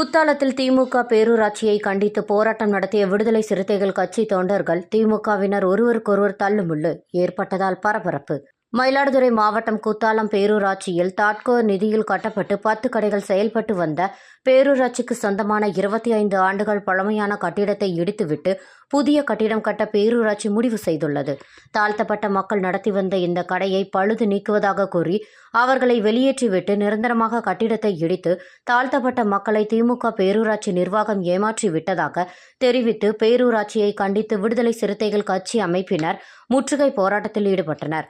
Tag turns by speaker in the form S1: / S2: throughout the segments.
S1: குத்தாலத்தில் திமுக பேரூராட்சியை கண்டித்து போராட்டம் நடத்திய விடுதலை சிறுத்தைகள் கட்சி தொண்டர்கள் திமுகவினர் ஒருவருக்கொருவர் தள்ளுமுள்ளு ஏற்பட்டதால் பரபரப்பு. மயிலாடுதுறை மாவட்டம் குத்தாலம் பேரூராட்சியில் தாட்கோ நிதியில் கட்டப்பட்டு பத்து கடைகள் செயல்பட்டு வந்த பேரூராட்சிக்கு சொந்தமான இருபத்தி ஐந்து ஆண்டுகள் பழமையான கட்டிடத்தை இடித்துவிட்டு புதிய கட்டிடம் கட்ட பேரூராட்சி முடிவு செய்துள்ளது. தாழ்த்தப்பட்ட மக்கள் நடத்தி வந்த இந்த கடையை பழுது நீக்குவதாக கூறி அவர்களை வெளியேற்றிவிட்டு நிரந்தரமாக கட்டிடத்தை இடித்து தாழ்த்தப்பட்ட மக்களை திமுக பேரூராட்சி நிர்வாகம் ஏமாற்றி விட்டதாக தெரிவித்து பேரூராட்சியை கண்டித்து விடுதலை சிறுத்தைகள் கட்சி அமைப்பினர் முற்றுகை போராட்டத்தில் ஈடுபட்டனர்.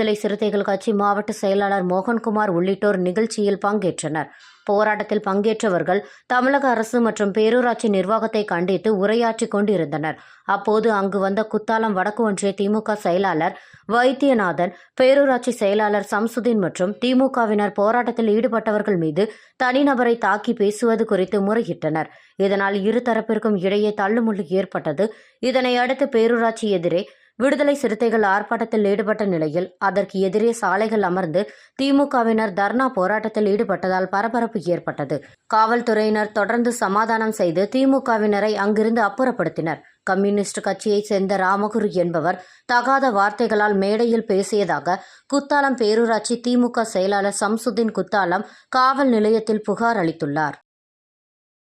S1: விடுதலை சிறுத்தைகள் கட்சி மாவட்ட செயலாளர் மோகன்குமார் உள்ளிட்டோர் நிகழ்ச்சியில் பங்கேற்றனர். போராட்டத்தில் பங்கேற்றவர்கள் தமிழக அரசு மற்றும் பேரூராட்சி நிர்வாகத்தை கண்டித்து உரையாற்றி கொண்டிருந்தனர். அப்போது அங்கு வந்த குத்தாலம் வடக்கு ஒன்றிய திமுக செயலாளர் வைத்தியநாதன் பேரூராட்சி செயலாளர் சம்சுதீன் மற்றும் திமுகவினர் போராட்டத்தில் ஈடுபட்டவர்கள் மீது தனிநபரை தாக்கி பேசுவது குறித்து முறையிட்டனர். இதனால் இரு தரப்பிற்கும் இடையே தள்ளுமுள்ளு ஏற்பட்டது. இதனை அடுத்து பேரூராட்சி எதிரே விடுதலை சிறுத்தைகள் ஆர்ப்பாட்டத்தில் ஈடுபட்ட நிலையில் அதற்கு எதிரே சாலைகள் அமர்ந்து திமுகவினர் தர்ணா போராட்டத்தில் ஈடுபட்டதால் பரபரப்பு ஏற்பட்டது. காவல்துறையினர் தொடர்ந்து சமாதானம் செய்து திமுகவினரை அங்கிருந்து அப்புறப்படுத்தினர். கம்யூனிஸ்ட் கட்சியைச் சேர்ந்த ராமகுரு என்பவர் தகாத வார்த்தைகளால் மேடையில் பேசியதாக குத்தாலம் பேரூராட்சி திமுக செயலாளர் சம்சுதீன் குத்தாலம் காவல் நிலையத்தில் புகார் அளித்துள்ளார்.